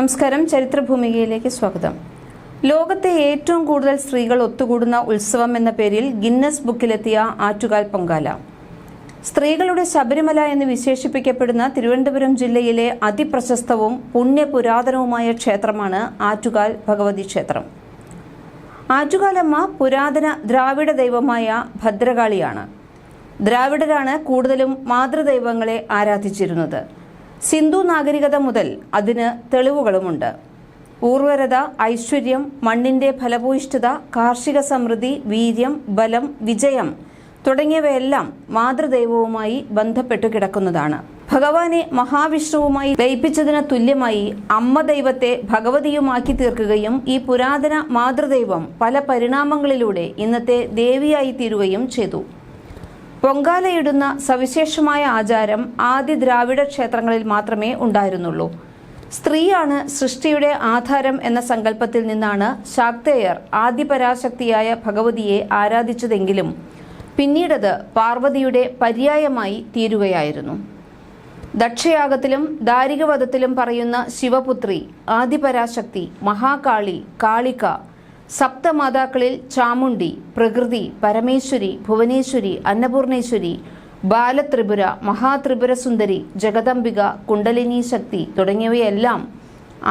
നമസ്കാരം. ചരിത്രഭൂമികയിലേക്ക് സ്വാഗതം. ലോകത്തെ ഏറ്റവും കൂടുതൽ സ്ത്രീകൾ ഒത്തുകൂടുന്ന ഉത്സവം എന്ന പേരിൽ ഗിന്നസ് ബുക്കിലെത്തിയ ആറ്റുകാൽ പൊങ്കാല. സ്ത്രീകളുടെ ശബരിമല എന്ന് വിശേഷിപ്പിക്കപ്പെടുന്ന തിരുവനന്തപുരം ജില്ലയിലെ അതിപ്രശസ്തവും പുണ്യപുരാതനവുമായ ക്ഷേത്രമാണ് ആറ്റുകാൽ ഭഗവതി ക്ഷേത്രം. ആറ്റുകാലമ്മ പുരാതന ദ്രാവിഡ ദൈവമായ ഭദ്രകാളിയാണ്. ദ്രാവിഡരാണ് കൂടുതലും മാതൃദൈവങ്ങളെ ആരാധിച്ചിരുന്നത്. സിന്ധു നാഗരികത മുതൽ അതിന് തെളിവുകളുമുണ്ട്. ഊർവരത ഐശ്വര്യം മണ്ണിന്റെ ഫലഭൂയിഷ്ഠത കാർഷിക സമൃദ്ധി വീര്യം ബലം വിജയം തുടങ്ങിയവയെല്ലാം മാതൃദൈവവുമായി ബന്ധപ്പെട്ടു കിടക്കുന്നതാണ്. ഭഗവാനെ മഹാവിഷ്ണുവുമായി ലയിപ്പിച്ചതിന് തുല്യമായി അമ്മ ദൈവത്തെ ഭഗവതിയുമാക്കി തീർക്കുകയും ഈ പുരാതന മാതൃദൈവം പല പരിണാമങ്ങളിലൂടെ ഇന്നത്തെ ദേവിയായി തീരുകയും ചെയ്തു. പൊങ്കാലയിടുന്ന സവിശേഷമായ ആചാരം ആദ്യ ദ്രാവിഡ ക്ഷേത്രങ്ങളിൽ മാത്രമേ ഉണ്ടായിരുന്നുള്ളൂ. സ്ത്രീയാണ് സൃഷ്ടിയുടെ ആധാരം എന്ന സങ്കല്പത്തിൽ നിന്നാണ് ശാക്തേയർ ആദ്യ പരാശക്തിയായ ഭഗവതിയെ ആരാധിച്ചതെങ്കിലും പിന്നീടത് പാർവതിയുടെ പര്യായമായി തീരുകയായിരുന്നു. ദക്ഷയാഗത്തിലും ദാരികവധത്തിലും പറയുന്ന ശിവപുത്രി ആദിപരാശക്തി മഹാകാളി കാളിക സപ്തമാതാക്കളിൽ ചാമുണ്ടി പ്രകൃതി പരമേശ്വരി ഭുവനേശ്വരി അന്നപൂർണേശ്വരി ബാലത്രിപുര മഹാത്രിപുര സുന്ദരി ജഗദംബിക കുണ്ടലിനി ശക്തി തുടങ്ങിയവയെല്ലാം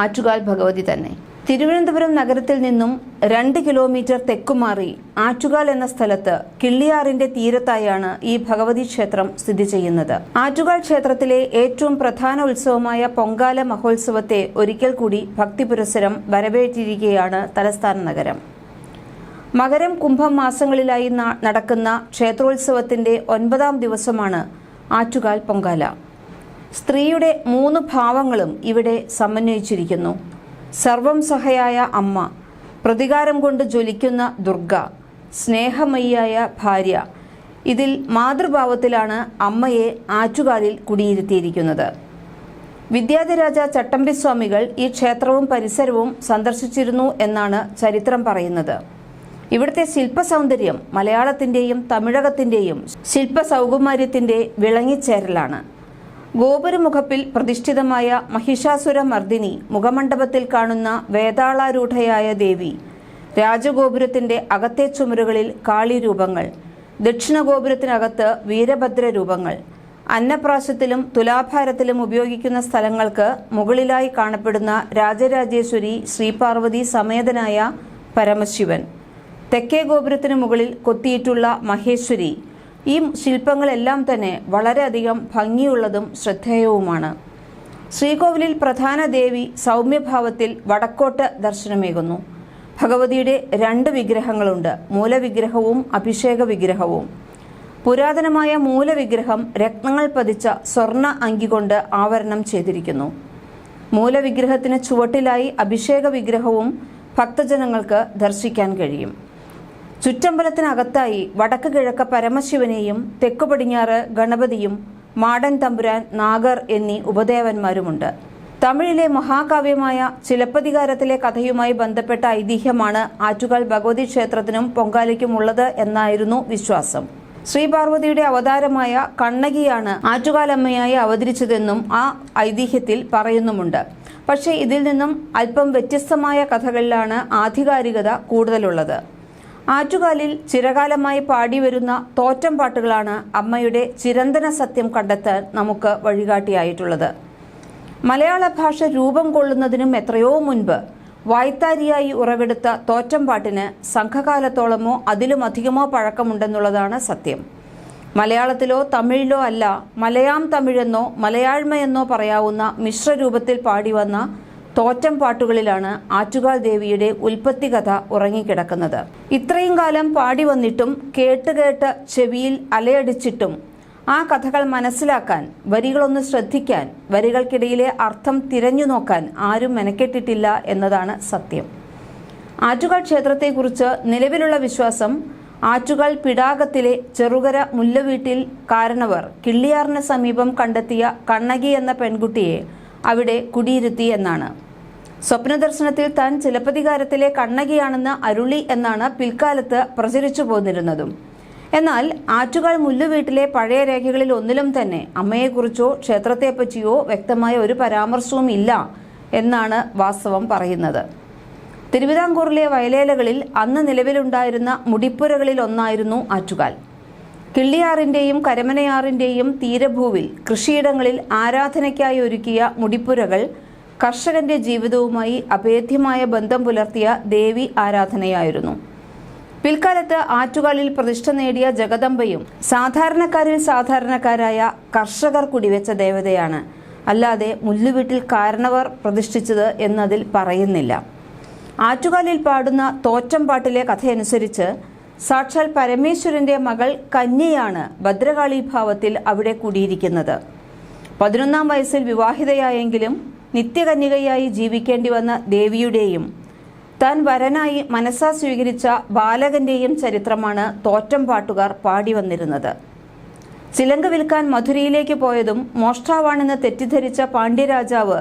ആറ്റുകാൽ ഭഗവതി തന്നെ. തിരുവനന്തപുരം നഗരത്തിൽ നിന്നും രണ്ട് കിലോമീറ്റർ തെക്കുമാറി ആറ്റുകാൽ എന്ന സ്ഥലത്ത് കിള്ളിയാറിന്റെ തീരത്തായാണ് ഈ ഭഗവതി ക്ഷേത്രം സ്ഥിതി ചെയ്യുന്നത്. ആറ്റുകാൽ ക്ഷേത്രത്തിലെ ഏറ്റവും പ്രധാന ഉത്സവമായ പൊങ്കാല മഹോത്സവത്തെ ഒരിക്കൽ കൂടി ഭക്തിപുരസരം വരവേറ്റിരിക്കുകയാണ് തലസ്ഥാന നഗരം. മകരം കുംഭം മാസങ്ങളിലായി നടക്കുന്ന ക്ഷേത്രോത്സവത്തിന്റെ ഒൻപതാം ദിവസമാണ് ആറ്റുകാൽ പൊങ്കാല. സ്ത്രീയുടെ മൂന്ന് ഭാവങ്ങളും ഇവിടെ സമന്വയിച്ചിരിക്കുന്നു. സർവം സഹയായ അമ്മ. പ്രതികാരം കൊണ്ട് ജ്വലിക്കുന്ന ദുർഗ. സ്നേഹമയ്യായ ഭാര്യ. ഇതിൽ മാതൃഭാവത്തിലാണ് അമ്മയെ ആറ്റുകാലിൽ കുടിയിരുത്തിയിരിക്കുന്നത്. വിദ്യാധിരാജ ചട്ടമ്പിസ്വാമികൾ ഈ ക്ഷേത്രവും പരിസരവും സന്ദർശിച്ചിരുന്നു എന്നാണ് ചരിത്രം പറയുന്നത്. ഇവിടുത്തെ ശില്പസൗന്ദര്യം മലയാളത്തിന്റെയും തമിഴകത്തിന്റെയും ശില്പ സൗകുമാര്യത്തിന്റെ വിളങ്ങിച്ചേരലാണ്. ഗോപുരമുഖപ്പിൽ പ്രതിഷ്ഠിതമായ മഹിഷാസുര മർദിനി മുഖമണ്ഡപത്തിൽ കാണുന്ന വേതാളാരൂഢയായ ദേവി. രാജഗോപുരത്തിന്റെ അകത്തെ ചുമരുകളിൽ കാളി രൂപങ്ങൾ. ദക്ഷിണ ഗോപുരത്തിനകത്ത് വീരഭദ്ര രൂപങ്ങൾ. അന്നപ്രാശത്തിലും തുലാഭാരത്തിലും ഉപയോഗിക്കുന്ന സ്ഥലങ്ങൾക്ക് മുകളിലായി കാണപ്പെടുന്ന രാജരാജേശ്വരി ശ്രീപാർവതി സമേതനായ പരമശിവൻ. തെക്കേ ഗോപുരത്തിന് മുകളിൽ കൊത്തിയിട്ടുള്ള മഹേശ്വരി. ഈ ശില്പങ്ങളെല്ലാം തന്നെ വളരെയധികം ഭംഗിയുള്ളതും ശ്രദ്ധേയവുമാണ്. ശ്രീകോവിലിൽ പ്രധാന ദേവി സൗമ്യഭാവത്തിൽ വടക്കോട്ട് ദർശനമേകുന്നു. ഭഗവതിയുടെ രണ്ട് വിഗ്രഹങ്ങളുണ്ട്. മൂലവിഗ്രഹവും അഭിഷേക വിഗ്രഹവും പുരാതനമായ മൂലവിഗ്രഹം രത്നങ്ങൾ പതിച്ച സ്വർണ അങ്കി കൊണ്ട് ആവരണം ചെയ്തിരിക്കുന്നു. മൂലവിഗ്രഹത്തിന് ചുവട്ടിലായി അഭിഷേക വിഗ്രഹവും ഭക്തജനങ്ങൾക്ക് ദർശിക്കാൻ കഴിയും. ചുറ്റമ്പലത്തിനകത്തായി വടക്ക് കിഴക്ക പരമശിവനെയും തെക്കു പടിഞ്ഞാറ് ഗണപതിയും മാടൻ തമ്പുരാൻ നാഗർ എന്നീ ഉപദേവന്മാരുമുണ്ട്. തമിഴിലെ മഹാകാവ്യമായ ചിലപ്പതികാരത്തിലെ കഥയുമായി ബന്ധപ്പെട്ട ഐതിഹ്യമാണ് ആറ്റുകാൽ ഭഗവതി ക്ഷേത്രത്തിനും പൊങ്കാലയ്ക്കും ഉള്ളത് എന്നായിരുന്നു വിശ്വാസം. ശ്രീപാർവതിയുടെ അവതാരമായ കണ്ണകിയാണ് ആറ്റുകാലമ്മയായി അവതരിച്ചതെന്നും ആ ഐതിഹ്യത്തിൽ പറയുന്നുമുണ്ട്. പക്ഷേ ഇതിൽ നിന്നും അല്പം വ്യത്യസ്തമായ കഥകളിലാണ് ആധികാരികത കൂടുതലുള്ളത്. ആറ്റുകാലിൽ ചിരകാലമായി പാടിവരുന്ന തോറ്റം പാട്ടുകളാണ് അമ്മയുടെ ചിരന്തന സത്യം കണ്ടെത്താൻ നമുക്ക് വഴികാട്ടിയായിട്ടുള്ളത്. മലയാള ഭാഷ രൂപം കൊള്ളുന്നതിനും എത്രയോ മുൻപ് വായ്ത്താരിയായി ഉറവെടുത്ത തോറ്റം പാട്ടിന് സംഘകാലത്തോളമോ അതിലുമധികമോ പഴക്കമുണ്ടെന്നുള്ളതാണ് സത്യം. മലയാളത്തിലോ തമിഴിലോ അല്ല മലയാം തമിഴെന്നോ മലയാഴ്മയെന്നോ പറയാവുന്ന മിശ്രരൂപത്തിൽ പാടിവന്ന തോറ്റം പാട്ടുകളിലാണ് ആറ്റുകാൽ ദേവിയുടെ ഉൽപ്പത്തി കഥ ഉറങ്ങിക്കിടക്കുന്നത്. ഇത്രയും കാലം പാടി വന്നിട്ടും കേട്ട് കേട്ട് ചെവിയിൽ അലയടിച്ചിട്ടും ആ കഥകൾ മനസ്സിലാക്കാൻ വരികളൊന്ന് ശ്രദ്ധിക്കാൻ വരികൾക്കിടയിലെ അർത്ഥം തിരഞ്ഞു നോക്കാൻ ആരും മെനക്കെട്ടിട്ടില്ല എന്നതാണ് സത്യം. ആറ്റുകാൽ ക്ഷേത്രത്തെക്കുറിച്ച് നിലവിലുള്ള വിശ്വാസം ആറ്റുകാൽ പിടാകത്തിലെ ചെറുകര മുല്ലവീട്ടിൽ കാരണവർ കിള്ളിയാറിന് സമീപം കണ്ടെത്തിയ കണ്ണകി എന്ന പെൺകുട്ടിയെ അവിടെ കുടിയിരുത്തി എന്നാണ്. സ്വപ്നദർശനത്തിൽ താൻ ചിലപ്പതികാരത്തിലെ കണ്ണകിയാണെന്ന് അരുളി എന്നാണ് പിൽക്കാലത്ത് പ്രചരിച്ചു പോന്നിരുന്നതും. എന്നാൽ ആറ്റുകാൽ മുല്ലുവീട്ടിലെ പഴയ രേഖകളിൽ ഒന്നിലും തന്നെ അമ്മയെക്കുറിച്ചോ ക്ഷേത്രത്തെപ്പറ്റിയോ വ്യക്തമായ ഒരു പരാമർശവും ഇല്ല എന്നാണ് വാസ്തവം പറയുന്നത്. തിരുവിതാംകൂറിലെ വയലേലകളിൽ അന്ന് നിലവിലുണ്ടായിരുന്ന മുടിപ്പുരകളിൽ ഒന്നായിരുന്നു ആറ്റുകാൽ. കിള്ളിയാറിന്റെയും കരമനയാറിന്റെയും തീരഭൂവിൽ കൃഷിയിടങ്ങളിൽ ആരാധനയ്ക്കായി ഒരുക്കിയ മുടിപ്പുരകൾ കർഷകന്റെ ജീവിതവുമായി അഭേദ്യമായ ബന്ധം പുലർത്തിയ ദേവി ആരാധനയായിരുന്നു. പിൽക്കാലത്ത് ആറ്റുകാലിൽ പ്രതിഷ്ഠ നേടിയ ജഗദമ്പയും സാധാരണക്കാരിൽ സാധാരണക്കാരായ കർഷകർ കുടിവെച്ച ദേവതയാണ്. അല്ലാതെ മുല്ലുവീട്ടിൽ കാരണവർ പ്രതിഷ്ഠിച്ചത് എന്നതിൽ പറയുന്നില്ല. ആറ്റുകാലിൽ പാടുന്ന തോറ്റം പാട്ടിലെ കഥയനുസരിച്ച് സാക്ഷാൽ പരമേശ്വരന്റെ മകൾ കന്യയാണ് ഭദ്രകാളി ഭാവത്തിൽ അവിടെ കൂടിയിരിക്കുന്നത്. പതിനൊന്നാം വയസ്സിൽ വിവാഹിതയായെങ്കിലും നിത്യകന്യകയായി ജീവിക്കേണ്ടി വന്ന ദേവിയുടെയും താൻ വരനായി മനസ്സാ സ്വീകരിച്ച ബാലകന്റെയും ചരിത്രമാണ് തോറ്റം പാട്ടുകാർ പാടി വന്നിരുന്നത്. ചിലങ്ക വിൽക്കാൻ മധുരയിലേക്ക് പോയതും മോഷ്ടാവാണെന്ന് തെറ്റിദ്ധരിച്ച പാണ്ഡ്യരാജാവ്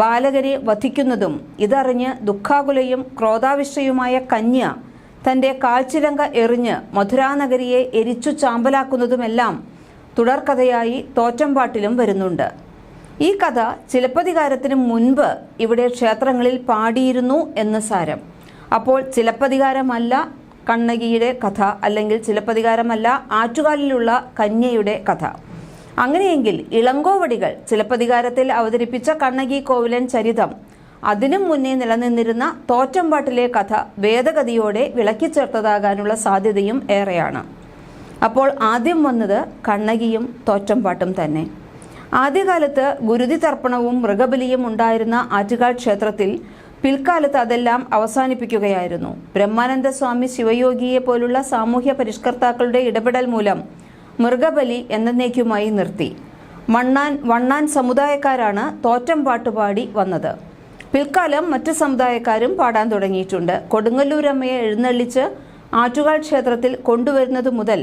ബാലകരെ വധിക്കുന്നതും ഇതറിഞ്ഞ് ദുഃഖാകുലയും ക്രോധാവിഷ്ടയുമായ കന്യ തന്റെ കാഴ്ചരംഗ എറിഞ്ഞ് മധുരാനഗരിയെ എരിച്ചു ചാമ്പലാക്കുന്നതുമെല്ലാം തുടർക്കഥയായി തോറ്റമ്പാട്ടിലും വരുന്നുണ്ട്. ഈ കഥ ചിലപ്പതികാരത്തിന് മുൻപ് ഇവിടെ ക്ഷേത്രങ്ങളിൽ പാടിയിരുന്നു എന്ന് സാരം. അപ്പോൾ ചിലപ്പതികാരമല്ല കണ്ണകിയുടെ കഥ അല്ലെങ്കിൽ ചിലപ്പതികാരമല്ല ആറ്റുകാലിലുള്ള കന്യയുടെ കഥ. അങ്ങനെയെങ്കിൽ ഇളങ്കോവടികൾ ചിലപ്പതികാരത്തിൽ അവതരിപ്പിച്ച കണ്ണകി കോവിലൻ ചരിതം അതിനും മുന്നേ നിലനിന്നിരുന്ന തോറ്റമ്പാട്ടിലെ കഥ വേദഗതിയോടെ വിളക്കിച്ചേർത്തതാകാനുള്ള സാധ്യതയും ഏറെയാണ്. അപ്പോൾ ആദ്യം വന്നത് കണ്ണകിയും തോറ്റമ്പാട്ടും തന്നെ. ആദ്യകാലത്ത് ഗുരുതി തർപ്പണവും മൃഗബലിയും ഉണ്ടായിരുന്ന ആറ്റുകാൽ ക്ഷേത്രത്തിൽ പിൽക്കാലത്ത് അതെല്ലാം അവസാനിപ്പിക്കുകയായിരുന്നു. ബ്രഹ്മാനന്ദ സ്വാമി ശിവയോഗിയെ പോലുള്ള സാമൂഹ്യ പരിഷ്കർത്താക്കളുടെ ഇടപെടൽ മൂലം മൃഗബലി എന്നേക്കുമായി നിർത്തി. മണ്ണാൻ വണ്ണാൻ സമുദായക്കാരാണ് തോറ്റം പാട്ടുപാടി വന്നത്. പിൽക്കാലം മറ്റ് സമുദായക്കാരും പാടാൻ തുടങ്ങിയിട്ടുണ്ട്. കൊടുങ്ങല്ലൂരമ്മയെ എഴുന്നള്ളിച്ച് ആറ്റുകാൽ ക്ഷേത്രത്തിൽ കൊണ്ടുവരുന്നത് മുതൽ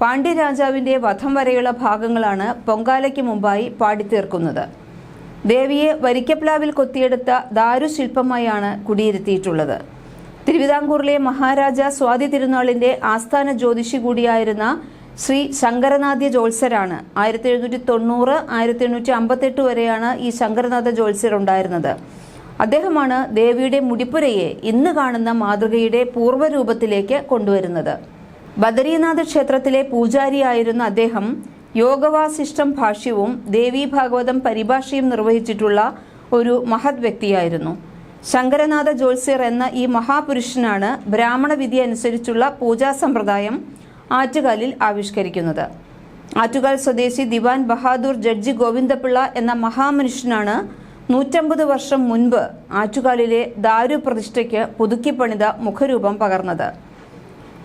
പാണ്ഡ്യരാജാവിന്റെ വധം വരെയുള്ള ഭാഗങ്ങളാണ് പൊങ്കാലയ്ക്ക് മുമ്പായി പാടിത്തീർക്കുന്നത്. ദേവിയെ വരിക്കപ്ലാവിൽ കൊത്തിയെടുത്ത ദാരുശില്പമായാണ് കുടിയിരുത്തിയിട്ടുള്ളത്. തിരുവിതാംകൂറിലെ മഹാരാജ സ്വാതി തിരുനാളിന്റെ ആസ്ഥാന ജ്യോതിഷി കൂടിയായിരുന്ന ശ്രീ ശങ്കരനാഥ്യ ജോത്സരാണ് ആയിരത്തി എഴുന്നൂറ്റി തൊണ്ണൂറ് ആയിരത്തി എണ്ണൂറ്റി അമ്പത്തെട്ട് വരെയാണ് ഈ ശങ്കരനാഥ ജോത്സ്യർ ഉണ്ടായിരുന്നത് അദ്ദേഹമാണ് ദേവിയുടെ മുടിപ്പുരയെ ഇന്ന് കാണുന്ന മാതൃകയുടെ പൂർവരൂപത്തിലേക്ക് കൊണ്ടുവരുന്നത്. ബദരീനാഥ് ക്ഷേത്രത്തിലെ പൂജാരിയായിരുന്ന അദ്ദേഹം യോഗവാസിഷ്ടം ഭാഷ്യവും ദേവീ ഭാഗവതം പരിഭാഷയും നിർവഹിച്ചിട്ടുള്ള ഒരു മഹത് വ്യക്തിയായിരുന്നു. ശങ്കരനാഥ ജോത്സ്യർ എന്ന ഈ മഹാപുരുഷനാണ് ബ്രാഹ്മണ വിധി അനുസരിച്ചുള്ള പൂജാ സമ്പ്രദായം ആറ്റുകാലിൽ ആവിഷ്കരിക്കുന്നത്. ആറ്റുകാൽ സ്വദേശി ദിവാൻ ബഹാദൂർ ജഡ്ജി ഗോവിന്ദപിള്ള എന്ന മഹാമനുഷ്യനാണ് നൂറ്റമ്പത് വർഷം മുൻപ് ആറ്റുകാലിലെ ദാരു പ്രതിഷ്ഠയ്ക്ക് പുതുക്കിപ്പണിത മുഖരൂപം പകർന്നത്.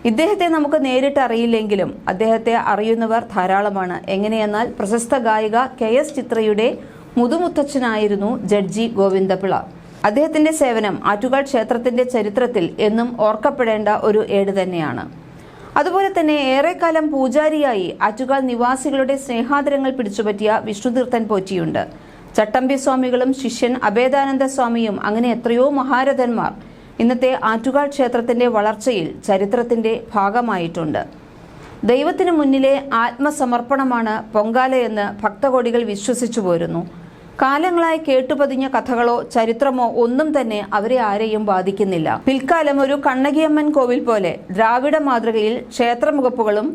ഇദ്ദേഹത്തെ നമുക്ക് നേരിട്ട് അറിയില്ലെങ്കിലും അദ്ദേഹത്തെ അറിയുന്നവർ ധാരാളമാണ്. എങ്ങനെയെന്നാൽ പ്രശസ്ത ഗായിക കെ എസ് ചിത്രയുടെ മുതുമുത്തച്ഛനായിരുന്നു ജഡ്ജി ഗോവിന്ദപിള്ള. അദ്ദേഹത്തിന്റെ സേവനം ആറ്റുകാൽ ക്ഷേത്രത്തിന്റെ ചരിത്രത്തിൽ എന്നും ഓർക്കപ്പെടേണ്ട ഒരു ഏട് തന്നെയാണ്. അതുപോലെ തന്നെ ഏറെക്കാലം പൂജാരിയായി ആറ്റുകാൽ നിവാസികളുടെ സ്നേഹാദരങ്ങൾ പിടിച്ചുപറ്റിയ വിഷ്ണുതീർത്ഥൻ പോറ്റിയുണ്ട്. ചട്ടമ്പി സ്വാമികളും ശിഷ്യൻ അഭേദാനന്ദ സ്വാമിയും അങ്ങനെ എത്രയോ മഹാരഥന്മാർ ഇന്നത്തെ ആറ്റുകാൽ ക്ഷേത്രത്തിന്റെ വളർച്ചയിൽ ചരിത്രത്തിന്റെ ഭാഗമായിട്ടുണ്ട്. ദൈവത്തിനു മുന്നിലെ ആത്മസമർപ്പണമാണ് പൊങ്കാലയെന്ന് ഭക്തകോടികൾ വിശ്വസിച്ചു പോരുന്നു. കാലങ്ങളായി കേട്ടുപതിഞ്ഞ കഥകളോ ചരിത്രമോ ഒന്നും തന്നെ അവരെ ആരെയും ബാധിക്കുന്നില്ല. പിൽക്കാലം ഒരു കണ്ണകിയമ്മൻ കോവിൽ പോലെ ദ്രാവിഡ മാതൃകയിൽ ക്ഷേത്രമുഖപ്പുകളും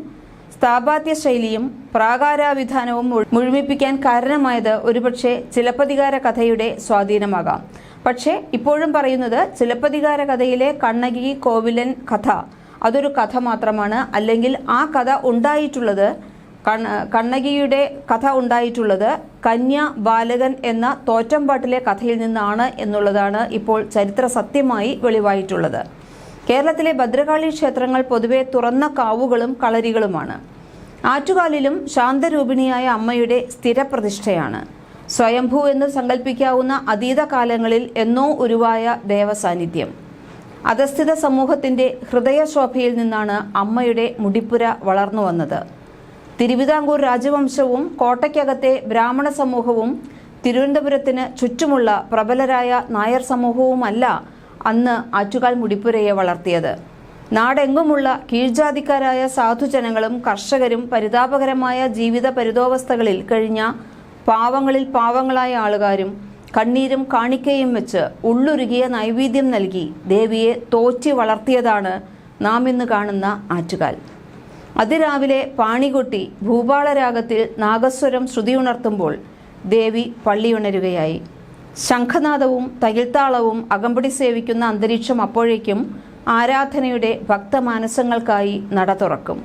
സ്ഥാപാത്യ ശൈലിയും പ്രാകാരാവിധാനവും മുഴുമിപ്പിക്കാൻ കാരണമായത് ഒരുപക്ഷെ ചിലപ്പതികാര കഥയുടെ സ്വാധീനമാകാം. പക്ഷേ ഇപ്പോഴും പറയുന്നത് ചിലപ്പതികാര കഥയിലെ കണ്ണകി കോവിലൻ കഥ. അതൊരു കഥ മാത്രമാണ്. അല്ലെങ്കിൽ ആ കഥ ഉണ്ടായിട്ടുള്ളത് കണ്ണ- കണ്ണകിയുടെ കഥ ഉണ്ടായിട്ടുള്ളത് കന്യ ബാലകൻ എന്ന തോറ്റമ്പാട്ടിലെ കഥയിൽ നിന്നാണ് എന്നുള്ളതാണ് ഇപ്പോൾ ചരിത്ര സത്യമായി വെളിവായിട്ടുള്ളത്. കേരളത്തിലെ ഭദ്രകാളി ക്ഷേത്രങ്ങൾ പൊതുവെ തുറന്ന കാവുകളും കളരികളുമാണ്. ആറ്റുകാലിലും ശാന്തരൂപിണിയായ അമ്മയുടെ സ്ഥിരപ്രതിഷ്ഠയാണ്. സ്വയംഭൂ എന്ന് സങ്കല്പിക്കാവുന്ന അതീത കാലങ്ങളിൽ എന്നോ ഉരുവായ ദേവസാന്നിധ്യം. അധസ്ഥിത സമൂഹത്തിന്റെ ഹൃദയശോഭയിൽ നിന്നാണ് അമ്മയുടെ മുടിപ്പുര വളർന്നു വന്നത്. തിരുവിതാംകൂർ രാജവംശവും കോട്ടയ്ക്കകത്തെ ബ്രാഹ്മണ സമൂഹവും തിരുവനന്തപുരത്തിന് ചുറ്റുമുള്ള പ്രബലരായ നായർ സമൂഹവുമല്ല അന്ന് ആറ്റുകാൽ മുടിപ്പുരയെ വളർത്തിയത്. നാടെങ്ങുമുള്ള കീഴ്ജാതിക്കാരായ സാധുജനങ്ങളും കർഷകരും പരിതാപകരമായ ജീവിത പരിതോവസ്ഥകളിൽ കഴിഞ്ഞ പാവങ്ങളിൽ പാവങ്ങളായ ആളുകാരും കണ്ണീരും കാണിക്കയും വെച്ച് ഉള്ളുരുകിയ നൈവേദ്യം നൽകി ദേവിയെ തോറ്റി വളർത്തിയതാണ് നാം ഇന്ന് കാണുന്ന ആറ്റുകാൽ. അതിരാവിലെ പാണികൊട്ടി ഭൂപാളരാഗത്തിൽ നാഗസ്വരം ശ്രുതിയുണർത്തുമ്പോൾ ദേവി പള്ളിയുണരുകയായി. ശംഖനാദവും തകിൽത്താളവും അകമ്പടി സേവിക്കുന്ന അന്തരീക്ഷം അപ്പോഴേക്കും ആരാധനയുടെ ഭക്തമാനസങ്ങൾക്കായി നട തുറക്കും.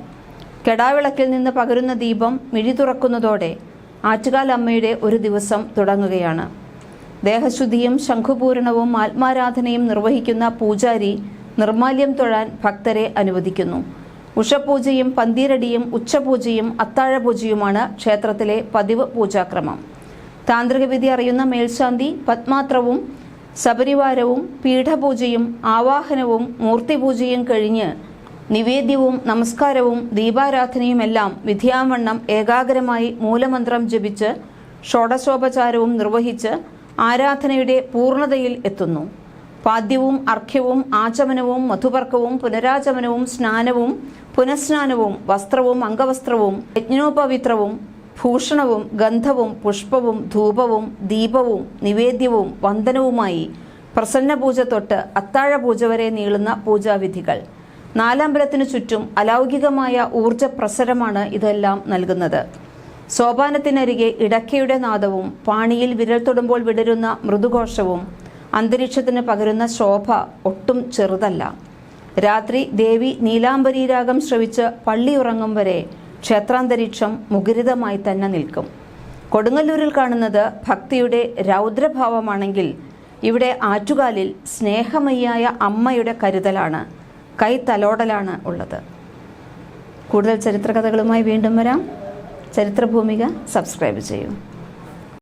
കെടാവിളക്കിൽ നിന്ന് പകരുന്ന ദീപം മിഴി തുറക്കുന്നതോടെ ആറ്റുകാലമ്മയുടെ ഒരു ദിവസം തുടങ്ങുകയാണ്. ദേഹശുദ്ധിയും ശംഖുപൂരണവും ആത്മാരാധനയും നിർവഹിക്കുന്ന പൂജാരി നിർമാല്യം തൊഴാൻ ഭക്തരെ അനുവദിക്കുന്നു. ഉഷപൂജയും പന്തീരടിയും ഉച്ചപൂജയും അത്താഴപൂജയുമാണ് ക്ഷേത്രത്തിലെ പതിവ് പൂജാക്രമം. താന്ത്രിക വിധി അറിയുന്ന മേൽശാന്തി പത്മാത്രവും ശബരിവാരവും പീഠപൂജയും ആവാഹനവും മൂർത്തിപൂജയും കഴിഞ്ഞ് നിവേദ്യവും നമസ്കാരവും ദീപാരാധനയുമെല്ലാം വിധിയാവണ്ണം ഏകാഗ്രമായി മൂലമന്ത്രം ജപിച്ച് ഷോഡശോപചാരവും നിർവഹിച്ച് ആരാധനയുടെ പൂർണതയിൽ എത്തുന്നു. പാദ്യവും അർഘ്യവും ആചമനവും മധുപർക്കവും പുനരാചമനവും സ്നാനവും പുനഃസ്നാനവും വസ്ത്രവും അംഗവസ്ത്രവും യജ്ഞോപവിത്രവും ഭൂഷണവും ഗന്ധവും പുഷ്പവും ധൂപവും ദീപവും നിവേദ്യവും വന്ദനവുമായി പ്രസന്ന പൂജ തൊട്ട് അത്താഴ പൂജ വരെ നീളുന്ന പൂജാവിധികൾ. നാലാമ്പലത്തിനു ചുറ്റും അലൗകികമായ ഊർജ പ്രസരമാണ് ഇതെല്ലാം നൽകുന്നത്. സോപാനത്തിനരികെ ഇടക്കയുടെ നാദവും പാണിയിൽ വിരൽ തൊടുമ്പോൾ വിടരുന്ന മൃദുഘോഷവും അന്തരീക്ഷത്തിന് പകരുന്ന ശോഭ ഒട്ടും ചെറുതല്ല. രാത്രി ദേവി നീലാംബരീരാഗം ശ്രവിച്ച് പള്ളിയുറങ്ങും വരെ ക്ഷേത്രാന്തരീക്ഷം മുഖരിതമായി തന്നെ നിൽക്കും. കൊടുങ്ങല്ലൂരിൽ കാണുന്നത് ഭക്തിയുടെ രൗദ്രഭാവമാണെങ്കിൽ ഇവിടെ ആറ്റുകാലിൽ സ്നേഹമയ്യായ അമ്മയുടെ കരുതലാണ് കൈത്തലോടലാണ് ഉള്ളത്. കൂടുതൽ ചരിത്രകഥകളുമായി വീണ്ടും വരാം. ചരിത്രഭൂമിക സബ്സ്ക്രൈബ് ചെയ്യൂ.